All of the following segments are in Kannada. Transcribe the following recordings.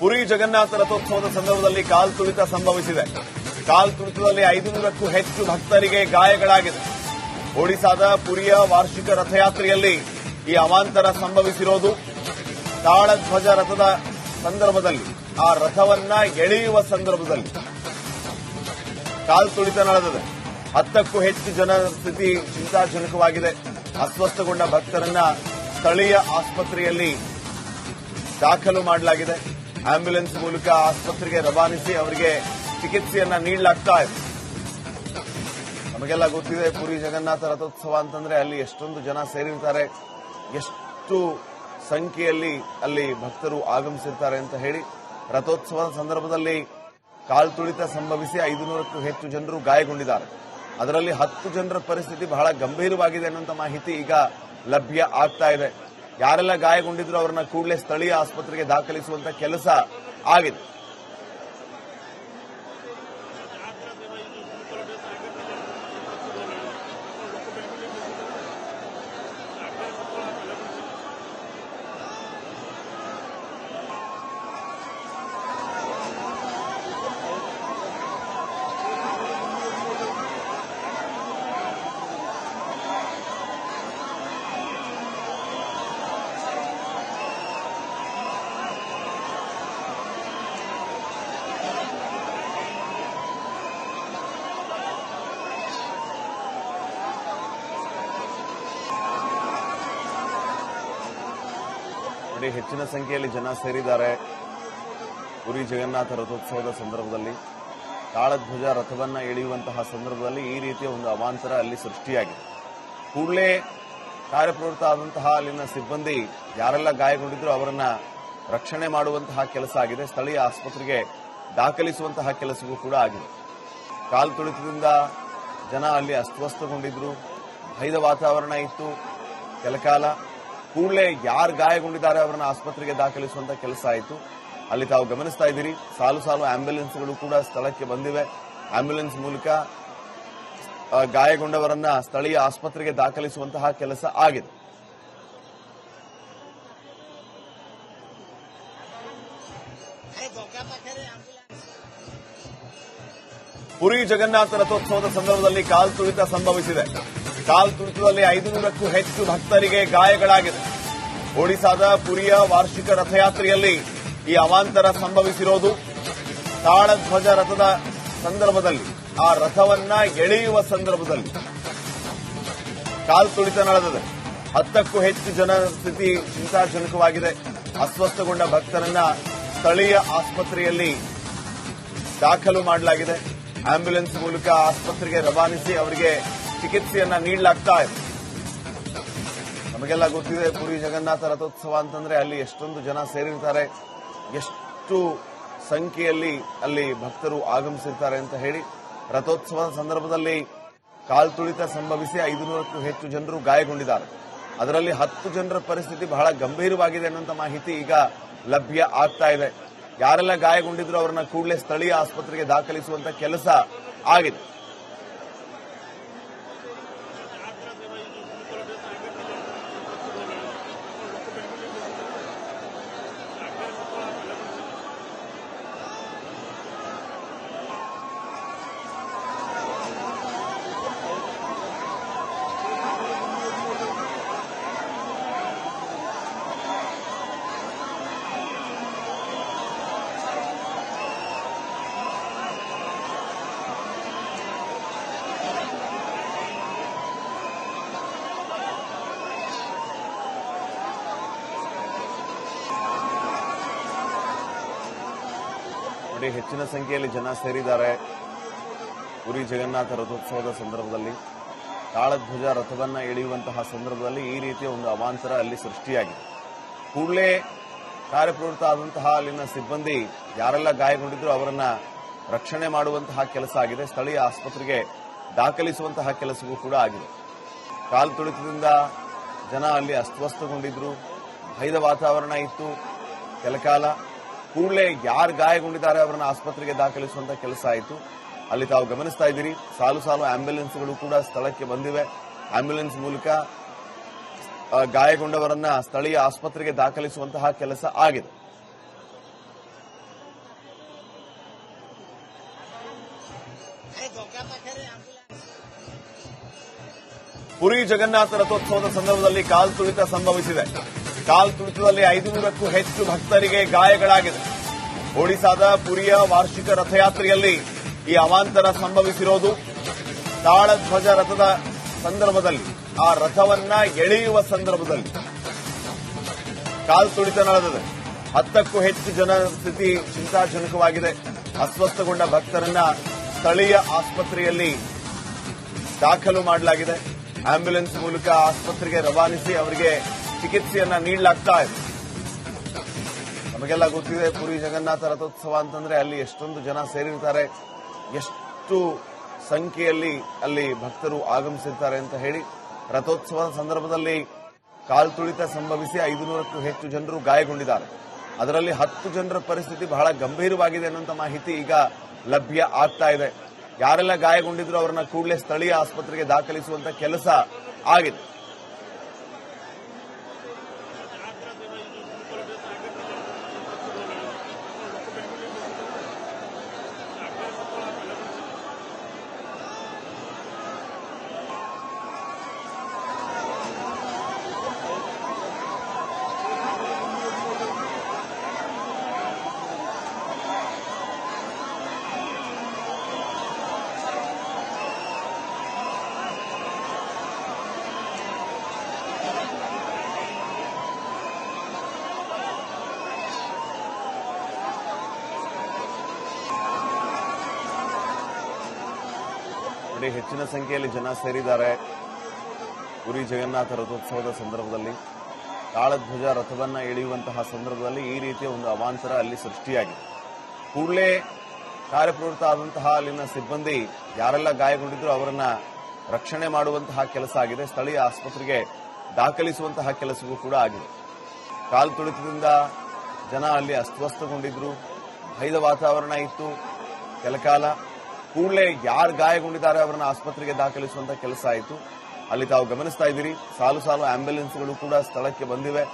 ಪುರಿ ಜಗನ್ನಾಥ ರಥೋತ್ಸವದ ಸಂದರ್ಭದಲ್ಲಿ ಕಾಲ್ ತುಳಿತ ಸಂಭವಿಸಿದೆ. ಕಾಲ್ ತುಳಿತದಲ್ಲಿ ಐದುನೂರಕ್ಕೂ ಹೆಚ್ಚು ಭಕ್ತರಿಗೆ ಗಾಯಗಳಾಗಿದೆ ಒಡಿಸಾದ ಪುರಿಯ ವಾರ್ಷಿಕ ರಥಯಾತ್ರೆಯಲ್ಲಿ ಈ ಅವಾಂತರ ಸಂಭವಿಸಿರೋದು. ತಾಳಧ್ವಜ ರಥದ ಸಂದರ್ಭದಲ್ಲಿ, ಆ ರಥವನ್ನ ಎಳೆಯುವ ಸಂದರ್ಭದಲ್ಲಿ ಕಾಲ್ ತುಳಿತ ನಡೆದಿದೆ. ಹತ್ತಕ್ಕೂ ಹೆಚ್ಚು ಜನರ ಸ್ಥಿತಿ ಚಿಂತಾಜನಕವಾಗಿದೆ. ಅಸ್ವಸ್ಥಗೊಂಡ ಭಕ್ತರನ್ನ ಸ್ಥಳೀಯ ಆಸ್ಪತ್ರೆಯಲ್ಲಿ ದಾಖಲು ಮಾಡಲಾಗಿದೆ. ಆಂಬ್ಯುಲೆನ್ಸ್ ಮೂಲಕ ಆಸ್ಪತ್ರೆಗೆ ರವಾನಿಸಿ ಅವರಿಗೆ ಚಿಕಿತ್ಸೆಯನ್ನ ನೀಡಲಾಗ್ತಾ ಇದೆ. ನಮಗೆಲ್ಲ ಗೊತ್ತಿದೆ, ಪುರಿ ಜಗನ್ನಾಥ ರಥೋತ್ಸವ ಅಂತಂದ್ರೆ ಅಲ್ಲಿ ಎಷ್ಟೊಂದು ಜನ ಸೇರಿರ್ತಾರೆ, ಎಷ್ಟು ಸಂಖ್ಯೆಯಲ್ಲಿ ಅಲ್ಲಿ ಭಕ್ತರು ಆಗಮಿಸಿರ್ತಾರೆ ಅಂತ ಹೇಳಿ ರಥೋತ್ಸವದ ಸಂದರ್ಭದಲ್ಲಿ ಕಾಲ್ತುಳಿತ ಸಂಭವಿಸಿ ಐದುನೂರಕ್ಕೂ ಹೆಚ್ಚು ಜನರು ಗಾಯಗೊಂಡಿದ್ದಾರೆ. ಅದರಲ್ಲಿ ಹತ್ತು ಜನರ ಪರಿಸ್ಥಿತಿ ಬಹಳ ಗಂಭೀರವಾಗಿದೆ ಅನ್ನುವಂಥ ಮಾಹಿತಿ ಈಗ ಲಭ್ಯ ಆಗ್ತಾ ಇದೆ. ಯಾರೆಲ್ಲ ಗಾಯಗೊಂಡಿದ್ರು ಅವರನ್ನ ಕೂಡಲೇ ಸ್ಥಳೀಯ ಆಸ್ಪತ್ರೆಗೆ ದಾಖಲಿಸುವಂತ ಕೆಲಸ ಆಗಿದೆ. ನೋಡಿ ಹೆಚ್ಚಿನ ಸಂಖ್ಯೆಯಲ್ಲಿ ಜನ ಸೇರಿದ್ದಾರೆ. ಪುರಿ ಜಗನ್ನಾಥ ರಥೋತ್ಸವದ ಸಂದರ್ಭದಲ್ಲಿ. ತಾಳಧ್ವಜ ರಥವನ್ನು ಎಳೆಯುವಂತಹ ಸಂದರ್ಭದಲ್ಲಿ ಈ ರೀತಿಯ ಒಂದು ಅವಾಂತರ ಅಲ್ಲಿ ಸೃಷ್ಟಿಯಾಗಿದೆ. ಕೂಡಲೇ ಕಾರ್ಯಪ್ರವೃತ್ತ ಆದಂತಹ ಅಲ್ಲಿನ ಸಿಬ್ಬಂದಿ ಯಾರೆಲ್ಲ ಗಾಯಗೊಂಡಿದ್ರು ಅವರನ್ನ ರಕ್ಷಣೆ ಮಾಡುವಂತಹ ಕೆಲಸ ಆಗಿದೆ. ಸ್ಥಳೀಯ ಆಸ್ಪತ್ರೆಗೆ ದಾಖಲಿಸುವಂತಹ ಕೆಲಸವೂ ಕೂಡ ಆಗಿದೆ. ಕಾಲು ತುಳಿತದಿಂದ ಜನ ಅಲ್ಲಿ ಅಸ್ವಸ್ಥಗೊಂಡಿದ್ರು ಭಯದ ವಾತಾವರಣ ಇತ್ತು. ಕೆಲಕಾಲ ಕೂಡಲೇ ಯಾರು ಗಾಯಗೊಂಡಿದ್ದಾರೆ ಅವರನ್ನ ಆಸ್ಪತ್ರೆಗೆ ದಾಖಲಿಸುವಂತ ಕೆಲಸ ಆಯಿತು. ಅಲ್ಲಿ ತಾವು ಗಮನಿಸ್ತಾ ಇದ್ದೀರಿ, ಸಾಲು ಸಾಲು ಆಂಬ್ಯುಲೆನ್ಸ್ಗಳು ಕೂಡ ಸ್ಥಳಕ್ಕೆ ಬಂದಿವೆ. ಆಂಬ್ಯುಲೆನ್ಸ್ ಮೂಲಕ ಗಾಯಗೊಂಡವರನ್ನ ಸ್ಥಳೀಯ ಆಸ್ಪತ್ರೆಗೆ ದಾಖಲಿಸುವಂತಹ ಕೆಲಸ ಆಗಿದೆ. ಪುರಿ ಜಗನ್ನಾಥ ರಥೋತ್ಸವದ ಸಂದರ್ಭದಲ್ಲಿ ಕಾಲ್ ತುಳಿತ ಸಂಭವಿಸಿದೆ. ಕಾಲ್ ತುಳಿತದಲ್ಲಿ ಐದುನೂರಕ್ಕೂ ಹೆಚ್ಚು ಭಕ್ತರಿಗೆ ಗಾಯಗಳಾಗಿದೆ. ಒಡಿಸಾದ ಪುರಿಯ ವಾರ್ಷಿಕ ರಥಯಾತ್ರೆಯಲ್ಲಿ ಈ ಅವಾಂತರ ಸಂಭವಿಸಿರೋದು. ತಾಳಧ್ವಜ ರಥದ ಸಂದರ್ಭದಲ್ಲಿ, ಆ ರಥವನ್ನ ಎಳೆಯುವ ಸಂದರ್ಭದಲ್ಲಿ. ಕಾಲ್ ತುಳಿತ ನಡೆದಿದೆ. ಹತ್ತಕ್ಕೂ ಹೆಚ್ಚು ಜನರ ಸ್ಥಿತಿ ಚಿಂತಾಜನಕವಾಗಿದೆ. ಅಸ್ವಸ್ಥಗೊಂಡ ಭಕ್ತರನ್ನ ಸ್ಥಳೀಯ ಆಸ್ಪತ್ರೆಯಲ್ಲಿ ದಾಖಲು ಮಾಡಲಾಗಿದೆ. ಆಂಬ್ಯುಲೆನ್ಸ್ ಮೂಲಕ ಆಸ್ಪತ್ರೆಗೆ ರವಾನಿಸಿ ಅವರಿಗೆ ಚಿಕಿತ್ಸೆಯನ್ನ ನೀಡಲಾಗ್ತಾ ಇದೆ. ನಮಗೆಲ್ಲ ಗೊತ್ತಿದೆ ಪುರಿ ಜಗನ್ನಾಥ ರಥೋತ್ಸವ ಅಂತಂದ್ರೆ ಅಲ್ಲಿ ಎಷ್ಟೊಂದು ಜನ ಸೇರಿರ್ತಾರೆ, ಎಷ್ಟು ಸಂಖ್ಯೆಯಲ್ಲಿ ಅಲ್ಲಿ ಭಕ್ತರು ಆಗಮಿಸಿರ್ತಾರೆ ಅಂತ ಹೇಳಿ ರಥೋತ್ಸವದ ಸಂದರ್ಭದಲ್ಲಿ ಕಾಲ್ತುಳಿತ ಸಂಭವಿಸಿ ಐದುನೂರಕ್ಕೂ ಹೆಚ್ಚು ಜನರು ಗಾಯಗೊಂಡಿದ್ದಾರೆ. ಅದರಲ್ಲಿ ಹತ್ತು ಜನರ ಪರಿಸ್ಥಿತಿ ಬಹಳ ಗಂಭೀರವಾಗಿದೆ ಅನ್ನುವಂಥ ಮಾಹಿತಿ ಈಗ ಲಭ್ಯ ಆಗ್ತಾ ಇದೆ. ಯಾರೆಲ್ಲ ಗಾಯಗೊಂಡಿದ್ರು ಅವರನ್ನ ಕೂಡಲೇ ಸ್ಥಳೀಯ ಆಸ್ಪತ್ರೆಗೆ ದಾಖಲಿಸುವಂತ ಕೆಲಸ ಆಗಿದೆ. ನೋಡಿ, ಹೆಚ್ಚಿನ ಸಂಖ್ಯೆಯಲ್ಲಿ ಜನ ಸೇರಿದ್ದಾರೆ. ಪುರಿ ಜಗನ್ನಾಥ ರಥೋತ್ಸವದ ಸಂದರ್ಭದಲ್ಲಿ. ತಾಳಧ್ವಜ ರಥವನ್ನು ಎಳೆಯುವಂತಹ ಸಂದರ್ಭದಲ್ಲಿ ಈ ರೀತಿಯ ಒಂದು ಅವಾಂತರ ಅಲ್ಲಿ ಸೃಷ್ಟಿಯಾಗಿದೆ. ಕೂಡಲೇ ಕಾರ್ಯಪ್ರವೃತ್ತ ಆದಂತಹ ಅಲ್ಲಿನ ಸಿಬ್ಬಂದಿ ಯಾರೆಲ್ಲ ಗಾಯಗೊಂಡಿದ್ರು ಅವರನ್ನ ರಕ್ಷಣೆ ಮಾಡುವಂತಹ ಕೆಲಸ ಆಗಿದೆ. ಸ್ಥಳೀಯ ಆಸ್ಪತ್ರೆಗೆ ದಾಖಲಿಸುವಂತಹ ಕೆಲಸವೂ ಕೂಡ ಆಗಿದೆ. ಕಾಲು ತುಳಿತದಿಂದ ಜನ ಅಲ್ಲಿ ಅಸ್ವಸ್ಥಗೊಂಡಿದ್ರು. ಭಯದ ವಾತಾವರಣ ಇತ್ತು. ಕೆಲಕಾಲ ಕೂಡಲೇ ಯಾರು ಗಾಯಗೊಂಡಿದ್ದಾರೆ ಅವರನ್ನ ಆಸ್ಪತ್ರೆಗೆ ದಾಖಲಿಸುವಂತ ಕೆಲಸ ಆಯಿತು. ಅಲ್ಲಿ ತಾವು ಗಮನಿಸ್ತಾ ಇದ್ದೀರಿ, ಸಾಲು ಸಾಲು ಆಂಬ್ಯುಲೆನ್ಸ್ಗಳು ಕೂಡ ಸ್ಥಳಕ್ಕೆ ಬಂದಿವೆ. ಆಂಬ್ಯುಲೆನ್ಸ್ ಮೂಲಕ ಗಾಯಗೊಂಡವರನ್ನ ಸ್ಥಳೀಯ ಆಸ್ಪತ್ರೆಗೆ ದಾಖಲಿಸುವಂತಹ ಕೆಲಸ ಆಗಿದೆ. ಪುರಿ ಜಗನ್ನಾಥ ರಥೋತ್ಸವದ ಸಂದರ್ಭದಲ್ಲಿ ಕಾಲ್ ತುಳಿತ ಸಂಭವಿಸಿದೆ. ಕಾಲ್ ತುಳಿತದಲ್ಲಿ ಐದುನೂರಕ್ಕೂ ಹೆಚ್ಚು ಭಕ್ತರಿಗೆ ಗಾಯಗಳಾಗಿದೆ. ಒಡಿಸಾದ ಪುರಿಯ ವಾರ್ಷಿಕ ರಥಯಾತ್ರೆಯಲ್ಲಿ ಈ ಅವಾಂತರ ಸಂಭವಿಸಿರೋದು. ತಾಳಧ್ವಜ ರಥದ ಸಂದರ್ಭದಲ್ಲಿ, ಆ ರಥವನ್ನ ಎಳೆಯುವ ಸಂದರ್ಭದಲ್ಲಿ. ಕಾಲ್ ತುಳಿತ ನಡೆದಿದೆ. ಹತ್ತಕ್ಕೂ ಹೆಚ್ಚು ಜನ ಸ್ಥಿತಿ ಚಿಂತಾಜನಕವಾಗಿದೆ. ಅಸ್ವಸ್ಥಗೊಂಡ ಭಕ್ತರನ್ನ ಸ್ಥಳೀಯ ಆಸ್ಪತ್ರೆಯಲ್ಲಿ ದಾಖಲು ಮಾಡಲಾಗಿದೆ. ಆಂಬ್ಯುಲೆನ್ಸ್ ಮೂಲಕ ಆಸ್ಪತ್ರೆಗೆ ರವಾನಿಸಿ ಅವರಿಗೆ ಚಿಕಿತ್ಸೆಯನ್ನ ನೀಡಲಾಗ್ತಾ ಇದೆ. ನಮಗೆಲ್ಲ ಗೊತ್ತಿದೆ ಪುರಿ ಜಗನ್ನಾಥ ರಥೋತ್ಸವ ಅಂತಂದ್ರೆ ಅಲ್ಲಿ ಎಷ್ಟೊಂದು ಜನ ಸೇರಿರ್ತಾರೆ, ಎಷ್ಟು ಸಂಖ್ಯೆಯಲ್ಲಿ ಅಲ್ಲಿ ಭಕ್ತರು ಆಗಮಿಸಿರ್ತಾರೆ ಅಂತ ಹೇಳಿ ರಥೋತ್ಸವದ ಸಂದರ್ಭದಲ್ಲಿ ಕಾಲ್ತುಳಿತ ಸಂಭವಿಸಿ ಐದುನೂರಕ್ಕೂ ಹೆಚ್ಚು ಜನರು ಗಾಯಗೊಂಡಿದ್ದಾರೆ. ಅದರಲ್ಲಿ ಹತ್ತು ಜನರ ಪರಿಸ್ಥಿತಿ ಬಹಳ ಗಂಭೀರವಾಗಿದೆ ಅನ್ನುವಂಥ ಮಾಹಿತಿ ಈಗ ಲಭ್ಯ ಆಗ್ತಾ ಇದೆ. ಯಾರೆಲ್ಲ ಗಾಯಗೊಂಡಿದ್ರು ಅವರನ್ನ ಕೂಡಲೇ ಸ್ಥಳೀಯ ಆಸ್ಪತ್ರೆಗೆ ದಾಖಲಿಸುವಂತ ಕೆಲಸ ಆಗಿದೆ. ನೋಡಿ ಹೆಚ್ಚಿನ ಸಂಖ್ಯೆಯಲ್ಲಿ ಜನ ಸೇರಿದ್ದಾರೆ. ಪುರಿ ಜಗನ್ನಾಥ ರಥೋತ್ಸವದ ಸಂದರ್ಭದಲ್ಲಿ. ಕಾಳಧ್ವಜ ರಥವನ್ನು ಎಳೆಯುವಂತಹ ಸಂದರ್ಭದಲ್ಲಿ ಈ ರೀತಿಯ ಒಂದು ಅವಾಂತರ ಅಲ್ಲಿ ಸೃಷ್ಟಿಯಾಗಿದೆ. ಕೂಡಲೇ ಕಾರ್ಯಪ್ರವೃತ್ತ ಆದಂತಹ ಅಲ್ಲಿನ ಸಿಬ್ಬಂದಿ ಯಾರೆಲ್ಲ ಗಾಯಗೊಂಡಿದ್ರು ಅವರನ್ನ ರಕ್ಷಣೆ ಮಾಡುವಂತಹ ಕೆಲಸ ಆಗಿದೆ. ಸ್ಥಳೀಯ ಆಸ್ಪತ್ರೆಗೆ ದಾಖಲಿಸುವಂತಹ ಕೆಲಸವೂ ಕೂಡ ಆಗಿದೆ. ಕಾಲು ತುಳಿತದಿಂದ ಜನ ಅಲ್ಲಿ ಅಸ್ವಸ್ಥಗೊಂಡಿದ್ರು ಭಯದ ವಾತಾವರಣ ಇತ್ತು. ಕೆಲಕಾಲ ಕೂಡಲೇ ಯಾರು ಗಾಯಗೊಂಡಿದ್ದಾರೆ ಅವರನ್ನ ಆಸ್ಪತ್ರೆಗೆ ದಾಖಲಿಸುವಂತ ಕೆಲಸ ಆಯಿತು. ಅಲ್ಲಿ ತಾವು ಗಮನಿಸ್ತಾ ಇದ್ದೀರಿ. ಸಾಲು ಸಾಲು ಆಂಬ್ಯುಲೆನ್ಸ್ಗಳು ಕೂಡ ಸ್ಥಳಕ್ಕೆ ಬಂದಿವೆ.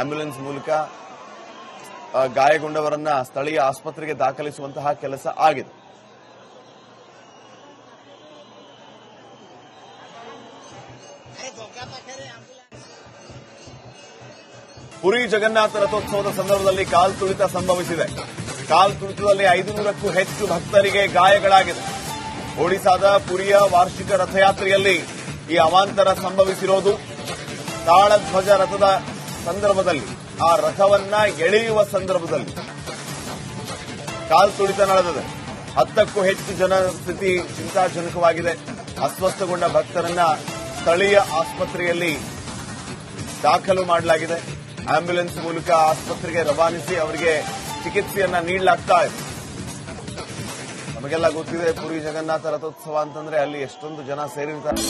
ಆಂಬ್ಯುಲೆನ್ಸ್ ಮೂಲಕ ಗಾಯಗೊಂಡವರನ್ನ ಸ್ಥಳೀಯ ಆಸ್ಪತ್ರೆಗೆ ದಾಖಲಿಸುವಂತಹ ಕೆಲಸ ಆಗಿದೆ. ಪುರಿ ಜಗನ್ನಾಥ ರಥೋತ್ಸವದ ಸಂದರ್ಭದಲ್ಲಿ ಕಾಲ್ ತುಳಿತ ಸಂಭವಿಸಿದೆ. ಕಾಲ್ ತುಳಿತದಲ್ಲಿ ಐದುನೂರಕ್ಕೂ ಹೆಚ್ಚು ಭಕ್ತರಿಗೆ ಗಾಯಗಳಾಗಿದೆ ಒಡಿಸಾದ ಪುರಿಯ ವಾರ್ಷಿಕ ರಥಯಾತ್ರೆಯಲ್ಲಿ ಈ ಅವಾಂತರ ಸಂಭವಿಸಿರೋದು. ತಾಳಧ್ವಜ ರಥದ ಸಂದರ್ಭದಲ್ಲಿ, ಆ ರಥವನ್ನ ಎಳೆಯುವ ಸಂದರ್ಭದಲ್ಲಿ. ಕಾಲ್ ತುಳಿತ ನಡೆದಿದೆ. ಹತ್ತಕ್ಕೂ ಹೆಚ್ಚು ಜನ ಸ್ಥಿತಿ ಚಿಂತಾಜನಕವಾಗಿದೆ. ಅಸ್ವಸ್ಥಗೊಂಡ ಭಕ್ತರನ್ನ ಸ್ಥಳೀಯ ಆಸ್ಪತ್ರೆಯಲ್ಲಿ ದಾಖಲು ಮಾಡಲಾಗಿದೆ. ಆಂಬ್ಯುಲೆನ್ಸ್ ಮೂಲಕ ಆಸ್ಪತ್ರೆಗೆ ರವಾನಿಸಿ ಅವರಿಗೆ ಚಿಕಿತ್ಸೆಯನ್ನ ನೀಡಲಾಗ್ತಾ ಇದೆ. ನಮಗೆಲ್ಲ ಗೊತ್ತಿದೆ ಪುರಿ ಜಗನ್ನಾಥ ರಥೋತ್ಸವ ಅಂತಂದ್ರೆ ಅಲ್ಲಿ ಎಷ್ಟೊಂದು ಜನ ಸೇರಿರ್ತಾರೆ.